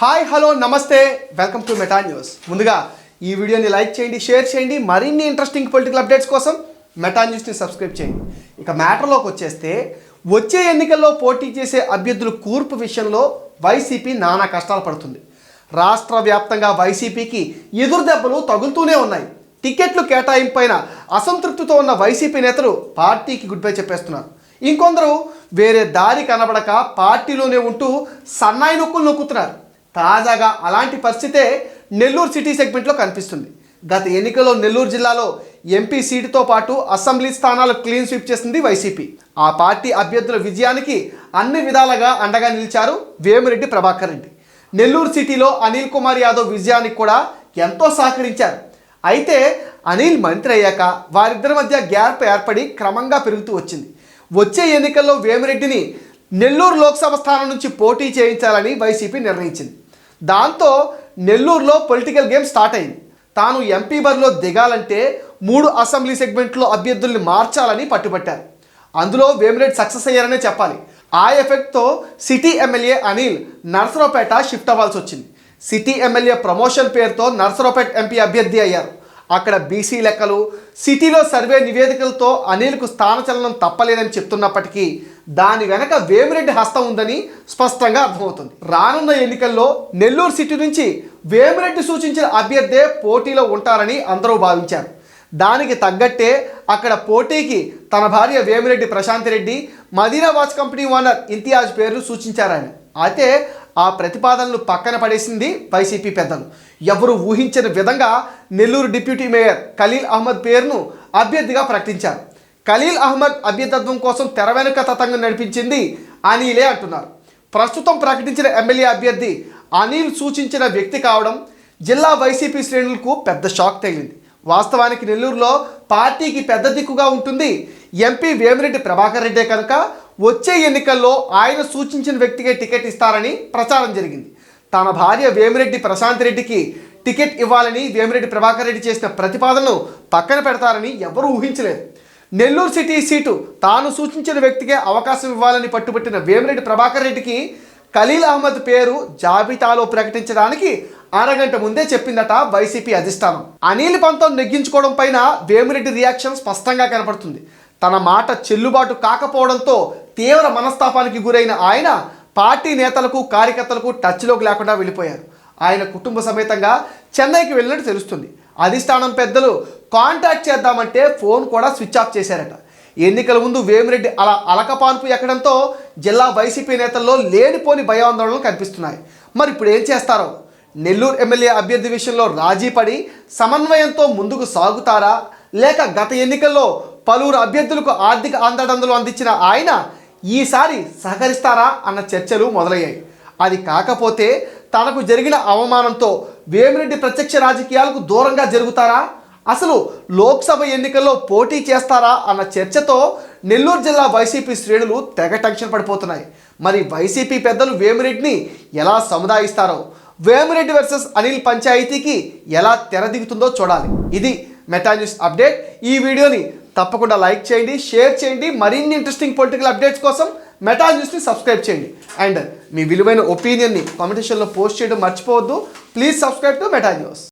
Hi hello నమస్తే. Welcome to Meta news ముందుగా ఈ వీడియోని లైక్ చేయండి షేర్ చేయండి. మరిన్ని ఇంట్రెస్టింగ్ పొలిటికల్ అప్డేట్స్ కోసం మెటా న్యూస్ని సబ్స్క్రైబ్ చేయండి. ఇక మ్యాటర్లోకి వచ్చేస్తే వచ్చే ఎన్నికల్లో పోటీ చేసే అభ్యర్థుల కూర్పు విషయంలో వైసీపీ నానా కష్టాలు పడుతుంది. రాష్ట్ర వ్యాప్తంగా వైసీపీకి ఎదురు దెబ్బలు తగులుతూనే ఉన్నాయి. టికెట్లు కేటాయింపైన అసంతృప్తితో ఉన్న వైసీపీ నేతలు పార్టీకి గుడ్ బై చెప్పేస్తున్నారు. ఇంకొందరు వేరే దారి కనబడక పార్టీలోనే ఉంటూ సన్నాయి నొక్కులు నొక్కుతున్నారు. తాజాగా అలాంటి పరిస్థితే నెల్లూరు సిటీ సెగ్మెంట్లో కనిపిస్తుంది. గత ఎన్నికల్లో నెల్లూరు జిల్లాలో ఎంపీ సీటుతో పాటు అసెంబ్లీ స్థానాలు క్లీన్ స్వీప్ చేసింది వైసీపీ. ఆ పార్టీ అభ్యర్థుల విజయానికి అన్ని విధాలుగా అండగా నిలిచారు వేమిరెడ్డి ప్రభాకర్ రెడ్డి. నెల్లూరు సిటీలో అనిల్ కుమార్ యాదవ్ విజయానికి కూడా ఎంతో సహకరించారు. అయితే అనిల్ మంత్రి అయ్యాక వారిద్దరి మధ్య గ్యాప్ ఏర్పడి క్రమంగా పెరుగుతూ వచ్చింది. వచ్చే ఎన్నికల్లో వేమిరెడ్డిని నెల్లూరు లోక్సభ స్థానం నుంచి పోటీ చేయించాలని వైసీపీ నిర్ణయించింది. దాంతో నెల్లూరులో పొలిటికల్ గేమ్ స్టార్ట్ అయింది. తాను ఎంపీ బరిలో దిగాలంటే మూడు అసెంబ్లీ సెగ్మెంట్లో అభ్యర్థుల్ని మార్చాలని పట్టుబట్టారు. అందులో వేమిరెడ్డి సక్సెస్ అయ్యారనే చెప్పాలి. ఆ ఎఫెక్ట్తో city MLA Anil Narasaraopet shift అవ్వాల్సి వచ్చింది. సిటీ ఎమ్మెల్యే ప్రమోషన్ పేరుతో నర్సరావుపేట ఎంపీ అభ్యర్థి అయ్యారు. అక్కడ బీసీ లెక్కలు సిటీలో సర్వే నివేదికలతో అనిల్కు స్థానచలనం తప్పలేదని చెప్తున్నప్పటికీ దాని వెనక వేమిరెడ్డి హస్తం ఉందని స్పష్టంగా అర్థమవుతుంది. రానున్న ఎన్నికల్లో నెల్లూరు సిటీ నుంచి వేమిరెడ్డి సూచించిన అభ్యర్థే పోటీలో ఉంటారని అందరూ భావించారు. దానికి తగ్గట్టే అక్కడ పోటీకి తన భార్య Vemireddy Prashanth Reddy Madina watch company owner Imtiaz పేర్లు సూచించారని అయితే ఆ ప్రతిపాదనలు పక్కన పడేసింది వైసీపీ పెద్దలు. ఎవరు ఊహించని విధంగా నెల్లూరు డిప్యూటీ మేయర్ ఖలీల్ అహ్మద్ పేరును అభ్యర్థిగా ప్రకటించారు. ఖలీల్ అహ్మద్ అభ్యర్థత్వం కోసం తెర వెనుక తతంగం నడిపించింది అనిలే అంటున్నారు. ప్రస్తుతం ప్రకటించిన ఎమ్మెల్యే అభ్యర్థి అనిల్ సూచించిన వ్యక్తి కావడం జిల్లా వైసీపీ శ్రేణులకు పెద్ద షాక్ తగిలింది. వాస్తవానికి నెల్లూరులో పార్టీకి పెద్ద దిక్కుగా ఉంటుంది ఎంపీ వేమిరెడ్డి ప్రభాకర్ రెడ్డే కనుక వచ్చే ఎన్నికల్లో ఆయన సూచించిన వ్యక్తికే టికెట్ ఇస్తారని ప్రచారం జరిగింది. తన భార్య వేమిరెడ్డి ప్రశాంత్ రెడ్డికి టికెట్ ఇవ్వాలని వేమిరెడ్డి ప్రభాకర్ రెడ్డి చేసిన ప్రతిపాదనను పక్కన పెడతారని ఎవరూ ఊహించలేదు. నెల్లూరు సిటీ సీటు తాను సూచించిన వ్యక్తికే అవకాశం ఇవ్వాలని పట్టుబట్టిన వేమిరెడ్డి ప్రభాకర్ రెడ్డికి ఖలీల్ అహ్మద్ పేరు జాబితాలో ప్రకటించడానికి అరగంట ముందే చెప్పిందట వైసీపీ అధిష్టానం. అనిల్ పంతం నెగ్గించుకోవడం పైన వేమిరెడ్డి రియాక్షన్ స్పష్టంగా కనపడుతుంది. తన మాట చెల్లుబాటు కాకపోవడంతో తీవ్ర మనస్తాపానికి గురైన ఆయన పార్టీ నేతలకు కార్యకర్తలకు టచ్లోకి లేకుండా వెళ్ళిపోయారు. ఆయన కుటుంబ సమేతంగా చెన్నైకి వెళ్ళినట్టు తెలుస్తుంది. అధిష్టానం పెద్దలు కాంటాక్ట్ చేద్దామంటే ఫోన్ కూడా స్విచ్ ఆఫ్ చేశారట. ఎన్నికల ముందు వేమిరెడ్డి అలా అలకపాన్పు ఎక్కడంతో జిల్లా వైసీపీ నేతల్లో లేనిపోని భయాందోళనలు కనిపిస్తున్నాయి. మరి ఇప్పుడు ఏం చేస్తారో? నెల్లూరు ఎమ్మెల్యే అభ్యర్థి విషయంలో రాజీ పడి సమన్వయంతో ముందుకు సాగుతారా? లేక గత ఎన్నికల్లో పలువురు అభ్యర్థులకు ఆర్థిక అండదండలు అందించిన ఆయన ఈసారి సహకరిస్తారా అన్న చర్చలు మొదలయ్యాయి. అది కాకపోతే తనకు జరిగిన అవమానంతో వేమిరెడ్డి ప్రత్యక్ష రాజకీయాలకు దూరంగా జరుగుతారా? అసలు లోక్సభ ఎన్నికల్లో పోటీ చేస్తారా అన్న చర్చతో నెల్లూరు జిల్లా వైసీపీ శ్రేణులు తెగ టెన్షన్ పడిపోతున్నాయి. మరి వైసీపీ పెద్దలు వేమిరెడ్డిని ఎలా సముదాయిస్తారో వేమిరెడ్డి వర్సెస్ అనిల్ పంచాయతీకి ఎలా తెరదిగుతుందో చూడాలి. ఇది మెటా న్యూస్ అప్డేట్. ఈ వీడియోని తప్పకుండా లైక్ చేయండి షేర్ చేయండి మరిన్ని ఇంట్రెస్టింగ్ పొలిటికల్ అప్డేట్స్ కోసం మెటా న్యూస్ని సబ్స్క్రైబ్ చేయండి. అండ్ మీ విలువైన ఒపీనియన్ని కామెంటేషన్లో పోస్ట్ చేయడం మర్చిపోవద్దు. Please subscribe to Meta news.